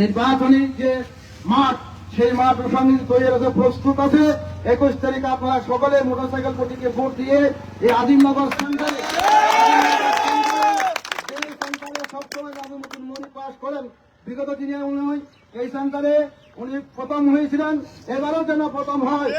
নির্বাচনী যে মাঠ সেই মাঠ সঙ্গে তৈরি আছে প্রস্তুত আছে। একুশ তারিখে আপনারা সকলে মোটরসাইকেল প্রতীকে ভোট দিয়ে এই আজিমনগর সেন্টারে সবসময় নাজমুদ্দিন মনি পাশ করেন। বিগত দিনে উনি এই সেন্টারে উনি প্রথম হয়েছিলেন। এবারও যেন প্রথম হয়।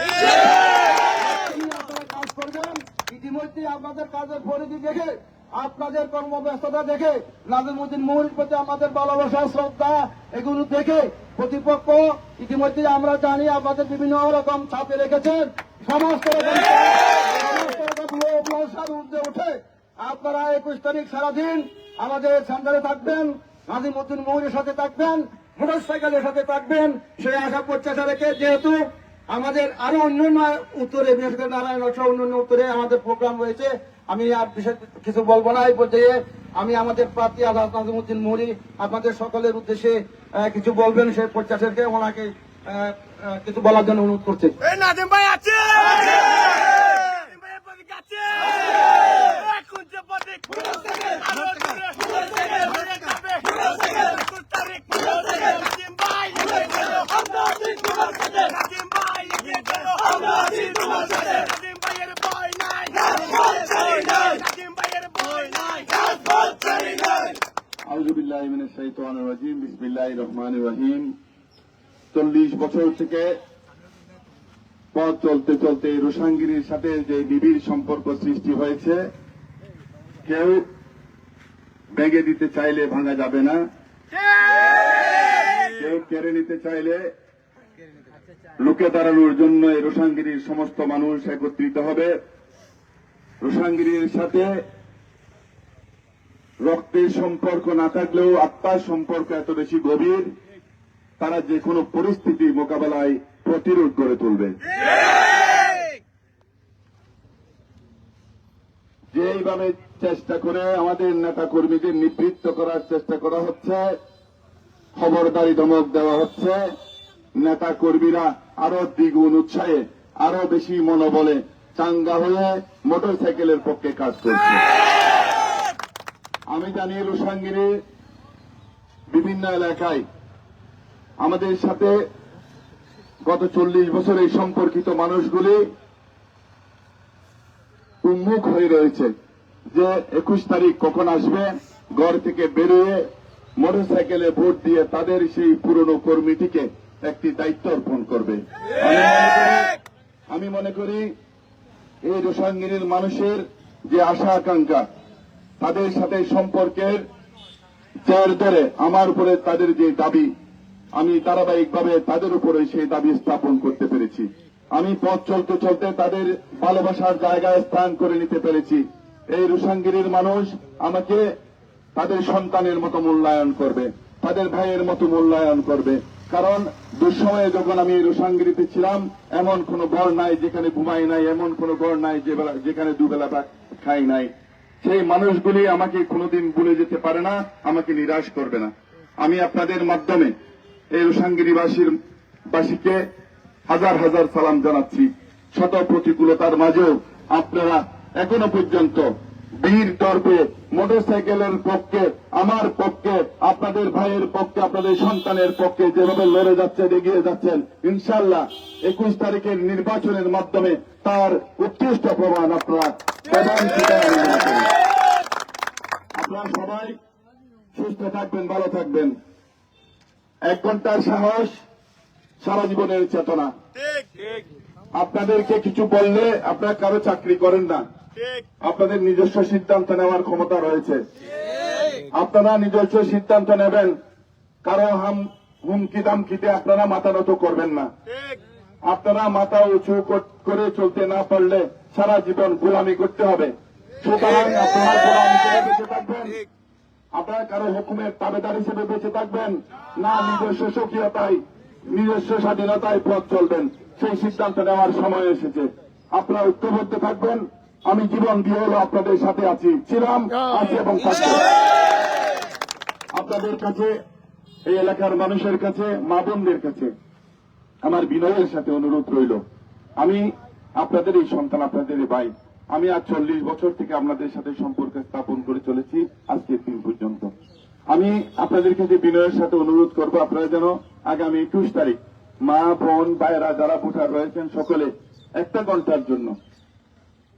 কাজ করবেন। ইতিমধ্যে আপনাদের কাজের পরিধি দেখে আপনাদের কর্মব্যস্ততা দেখে নাজিমুদ্দিন মৌলির প্রতি আমাদের ভালোবাসা, শ্রদ্ধা, এগুলো দেখে প্রতিপক্ষ ইতিমধ্যে আমরা জানি আপনাদের বিভিন্ন রকম চাপে রেখেছেন। সমস্ত উঠে। আপনারা একুশ তারিখ সারাদিন আমাদের সেন্টারে থাকবেন, নাজিমুদ্দিন মৌলির সাথে থাকবেন মোটর সাইকেলের সাথে থাকবেন। সেই আশা প্রত্যাশা রেখে যেহেতু আমাদের আরও অন্যান্য উত্তরে বিশেষ করে নারায়ণ সহ অন্যান্য উত্তরে আমাদের প্রোগ্রাম রয়েছে। আমি আর বিশেষ কিছু বলব না এই পর্যায়ে আমি আমাদের প্রার্থী আজাদ নাজিমুদ্দিন মৌরি আপনাদের সকলের উদ্দেশ্যে কিছু বলবেন সেই প্রত্যাশাকে ওনাকে কিছু বলার জন্য অনুরোধ করছি। ভাই আছে! এখন যে প্রতীক আরও জোরে জোরে যাবে। একুশ তারিখ নাদিম ভাই এগিয়ে চলো। নাদিম ভাই এগিয়ে চলো। নাদিম ভাইয়ের ভয় নাই। নাদিম ভাইয়ের ভয় নাই। আউজুবিল্লাহ মিনাশ শাইতানির রাজিম বিসমিল্লাহির রহমানির রহিম। চল্লিশ বছর থেকে পথ চলতে চলতে রোশাঙ্গিরির সাথে যে নিবিড় সম্পর্ক সৃষ্টি হয়েছে, কেউ ভেঙে দিতে চাইলে ভাঙা যাবে না। কেউ কেড়ে নিতে চাইলে লুকে দাঁড়ানোর জন্য এই রোশাঙ্গিরির সমস্ত মানুষ একত্রিত হবে। রোশাঙ্গিরির সাথে রক্তের সম্পর্ক না থাকলেও আত্মার সম্পর্ক এত বেশি গভীর, তারা যে কোনো পরিস্থিতি মোকাবেলায় প্রতিরোধ করে তুলবে। যেইভাবে চেষ্টা করে আমাদের নেতা কর্মীদের নিবৃত্ত করার চেষ্টা করা হচ্ছে, খবরদারি ধমক দেওয়া হচ্ছে নেতা কর্মীরা আরও দ্বিগুণ উৎসাহে, আরও বেশি মনোবলে চাঙ্গা হয়ে মোটরসাইকেলের পক্ষে কাজ করছে। আমি জানি রুসাঙ্গিরি বিভিন্ন এলাকায় আমাদের সাথে গত চল্লিশ বছর এই সম্পর্কিত মানুষগুলি উন্মুখ হয়ে রয়েছে যে একুশ তারিখ কখন আসবে, ঘর থেকে বেরিয়ে মোটরসাইকেলে ভোট দিয়ে তাদের সেই পুরনো কর্মীটিকে একটি দায়িত্ব অর্পণ করবে। আমি মনে করি- এই রোসাঙ্গিনীর মানুষের যে আশা আকাঙ্ক্ষা তাদের সাথে সম্পর্কের জের ধরে আমার উপরে তাদের যে দাবি, আমি ধারাবাহিকভাবে তাদের উপরে সেই দাবি স্থাপন করতে পেরেছি। আমি পথ চলতে চলতে তাদের ভালোবাসার জায়গায় স্থান করে নিতে পেরেছি। এই রুসাঙ্গিরির মানুষ আমাকে তাদের সন্তানের মতো মূল্যায়ন করবে, তাদের ভাইয়ের মতো মূল্যায়ন করবে। কারণ দুঃসময়ে যখন আমি রুসাঙ্গিরিতে ছিলাম, এমন কোন ঘর নাই যেখানে ঘুমাই নাই, এমন কোন ঘর নাই যেখানে দুবেলা খাই নাই। সেই মানুষগুলি আমাকে কোনোদিন ভুলে যেতে পারে না, আমাকে নিরাশ করবে না। আমি আপনাদের মাধ্যমে এই রোশাঙ্গিরিবাসীর বাসীকে হাজার হাজার সালাম জানাচ্ছি। শত প্রতিকূলতার মাঝেও আপনারা এখনও পর্যন্ত বীর তর্পে মোটরসাইকেলের পক্ষে, আমার পক্ষে, আপনাদের ভাইয়ের পক্ষে, আপনাদের সন্তানের পক্ষে যেভাবে লড়ে যাচ্ছেন, এগিয়ে যাচ্ছেন ইনশাল্লাহ একুশ তারিখের নির্বাচনের মাধ্যমে তার উৎকৃষ্ট প্রমাণ আপনারা। আপনারা সবাই সুস্থ থাকবেন, ভালো থাকবেন। এক ঘণ্টার সাহস সারা জীবনের চেতনা। আপনাদেরকে কিছু বললে আপনারা কারও চাকরি করেন না। আপনাদের নিজস্ব সিদ্ধান্ত নেওয়ার ক্ষমতা রয়েছে। আপনারা নিজস্ব সিদ্ধান্ত নেবেন। কারও হাম হুমকি দামকিতে আপনারা মাথা নত করবেন না। আপনারা মাথা উঁচু করে চলতে না পারলে সারা জীবন গোলামি করতে হবে। সুতরাং আপনারা গোলামি করে বেঁচে থাকবেন। আপনারা কারও হুকুমের তাবেদার হিসেবে বেঁচে থাকবেন। না নিজস্ব স্বকীয়তায় নিজস্ব স্বাধীনতায় পথ চলবেন। সেই সিদ্ধান্ত নেওয়ার সময় এসেছে। আপনারা ঐক্যবদ্ধ থাকবেন। আমি জীবন দিয়ে হলো আপনাদের সাথে আছি। ছিলাম আছি এবং থাকব। আপনাদের কাছে এই এলাকার মানুষের কাছে মা বোনদের কাছে আমার বিনয়ের সাথে অনুরোধ রইল। আমি আপনাদের এই সন্তান আপনাদের ভাই আমি আজ চল্লিশ বছর থেকে আপনাদের সাথে সম্পর্ক স্থাপন করে চলেছি আজকের দিন পর্যন্ত। আমি আপনাদের কাছে বিনয়ের সাথে অনুরোধ করব আপনারা যেন আগামী একুশ তারিখ মা, বোন, ভাইয়েরা যারা ভোটার রয়েছেন সকলে একটা ঘণ্টার জন্য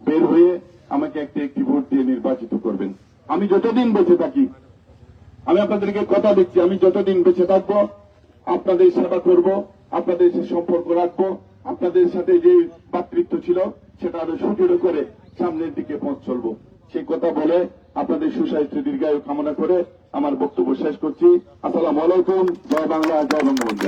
বের হয়ে আমাকে একটি একটি ভোট দিয়ে নির্বাচিত করবেন। আমি যতদিন বেঁচে থাকি, আমি আপনাদেরকে কথা দিচ্ছি, আমি যতদিন বেঁচে থাকব, আপনাদের সেবা করব, আপনাদের সাথে সম্পর্ক রাখব, আপনাদের সাথে যে ভাতৃত্ব ছিল সেটা আরও সুদৃঢ় করে সামনের দিকে পথ চলবো। সেই কথা বলে আপনাদের সুস্বাস্থ্য দীর্ঘায়ু কামনা করে আমার বক্তব্য শেষ করছি। আসসালামু আলাইকুম, জয় বাংলা, জয় বঙ্গবন্ধু।